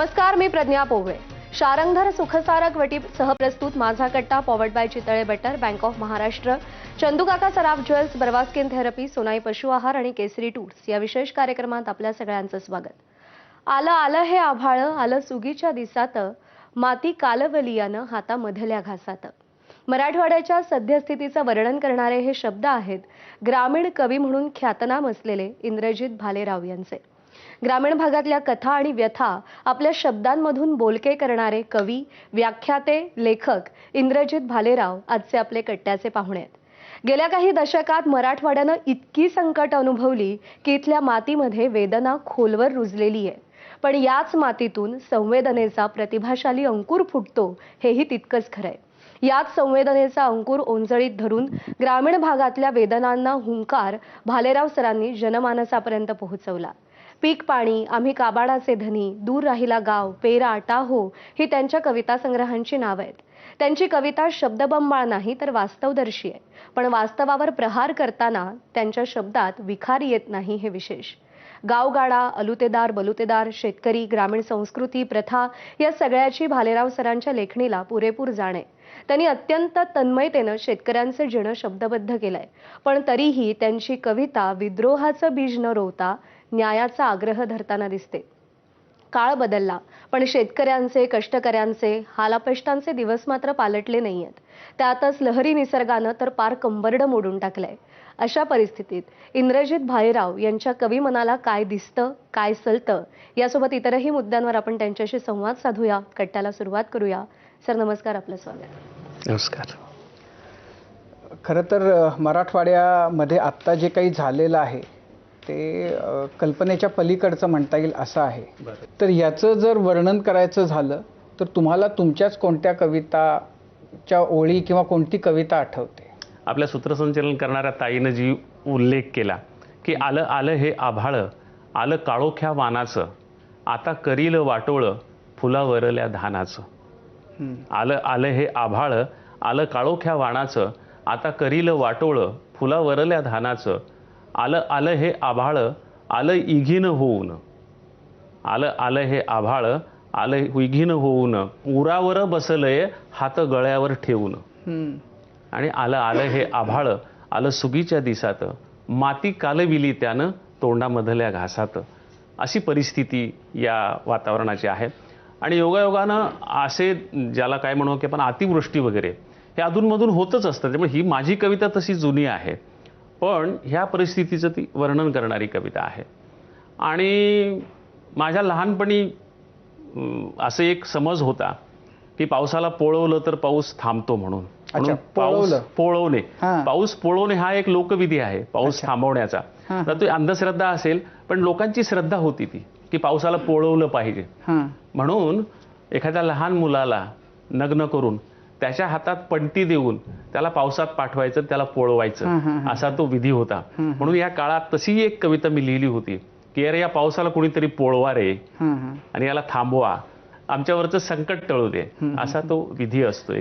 नमस्कार मी प्रज्ञा पोगळे. शारंगधर सुखसारक वटी सहप्रस्तुत माझा कट्टा powered by Chitale butter bank of Maharashtra Chandukaka Saraf jewels बर्वास्किन therapy Sonai पशु आहार आणि केसरी टूर्स या विशेष कार्यक्रमात आपल्या सगळ्यांचं स्वागत. आलं आलं हे आभाळं आलं सुगीच्या दिसात माती कालवलियानं हातामधल्या घासात. मराठवाड्याच्या सद्यस्थितीचं वर्णन करणारे हे शब्द आहेत ग्रामीण कवी म्हणून ख्यातनाम असलेले इंद्रजित भालेराव यांचे. ग्रामीण भागातल्या कथा आणि व्यथा आपल्या शब्दांमधून बोलके करणारे कवी व्याख्याते लेखक इंद्रजित भालेराव आजचे आपले कट्ट्याचे पाहुणे आहेत. गेल्या काही दशकात मराठवाड्यानं इतकी संकट अनुभवली की इथल्या मातीमध्ये वेदना खोलवर रुजलेली आहे. पण याच मातीतून संवेदनेचा प्रतिभाशाली अंकुर फुटतो हेही तितकंच खरंय. याच संवेदनेचा अंकुर ओंजळीत धरून ग्रामीण भागातल्या वेदनांना हुंकार भालेराव सरांनी जनमानसापर्यंत पोहोचवला. पीक पाणी आम्ही काबाडाचे धनी दूर राहिला गाव पेरा टाहो ही त्यांच्या कविता संग्रहांची नावं आहेत. त्यांची कविता शब्दबंबाळ नाही तर वास्तवदर्शी आहे. पण वास्तवावर प्रहार करताना त्यांच्या शब्दात विखार येत नाही हे विशेष. गावगाडा अलुतेदार बलुतेदार शेतकरी ग्रामीण संस्कृती प्रथा या सगळ्याची भालेराव सरांच्या लेखणीला पुरेपूर जाणे त्यांनी अत्यंत तन्मयतेनं शेतकऱ्यांचं जिणं शब्दबद्ध केलंय. पण तरीही त्यांची कविता विद्रोहाचं बीज न रोवता न्यायाचा आग्रह धरताना दिसते. काळ बदलला पण शेतकऱ्यांचे कष्टकऱ्यांचे हालापेष्टांचे दिवस मात्र पालटले नाही आहेत त्यातच लहरी निसर्गानं तर पार कंबरडं मोडून टाकलंय. अशा परिस्थितीत इंद्रजित भालेराव यांच्या कवी मनाला काय दिसतं काय सलतं यासोबत इतरही मुद्द्यांवर आपण त्यांच्याशी संवाद साधूया कट्ट्याला सुरुवात करूया. सर नमस्कार आपलं स्वागत. नमस्कार. खरं तर मराठवाड्यामध्ये आत्ता जे काही झालेलं आहे ते कल्पनेच्या पलीकडचं म्हणता येईल असं आहे. तर याचं जर वर्णन करायचं झालं तर तुम्हाला तुमच्याच कोणत्या कविताच्या ओळी किंवा कोणती कविता आठवते? आपल्या सूत्रसंचलन करणाऱ्या ताईनं जी उल्लेख केला की आलं आलं हे आभाळ आलं काळोख्या वानाचं आता करील वाटोळं फुलावरल्या धानाचं. आलं आलं हे आभाळ आलं काळोख्या वाणाचं आता करील वाटोळं फुलावरल्या धानाचं आलं आलं हे आभाळ आलं इघीन होऊन. आलं आलं हे आभाळ आलं इघीन होऊन. उरावर बसलंय हात गळ्यावर ठेवून. आणि आलं आलं हे आभाळ आलं सुगीच्या दिसात. माती कालविली त्यानं तोंडामधल्या घासात. अशी परिस्थिती या वातावरणाची आहे. आणि योगायोगानं असे ज्याला काय म्हणू की आपण अतिवृष्टी वगैरे हे अधूनमधून होतच असतं. त्यामुळे ही माझी कविता तशी जुनी आहे. पण ह्या परिस्थितीचं ती वर्णन करणारी कविता आहे. आणि माझ्या लहानपणी असं एक समज होता की पावसाला पोळवलं तर पाऊस थांबतो म्हणून. पाऊस. पोळवणे. पाऊस पोळवणे हा एक लोकविधी आहे पाऊस थांबवण्याचा. तर तो अंधश्रद्धा असेल पण लोकांची श्रद्धा होती ती की पावसाला पोळवलं पाहिजे. म्हणून एखाद्या लहान मुलाला नग्न करून त्याच्या हातात पणती देऊन त्याला पावसात पाठवायचं त्याला पोळवायचं. असा तो विधी होता. म्हणून या काळात तशी एक कविता मी लिहिली होती की अरे या पावसाला कुणीतरी पोळवा रे आणि याला थांबवा. आमच्यावरचं संकट टळू दे. असा तो विधी असतो एक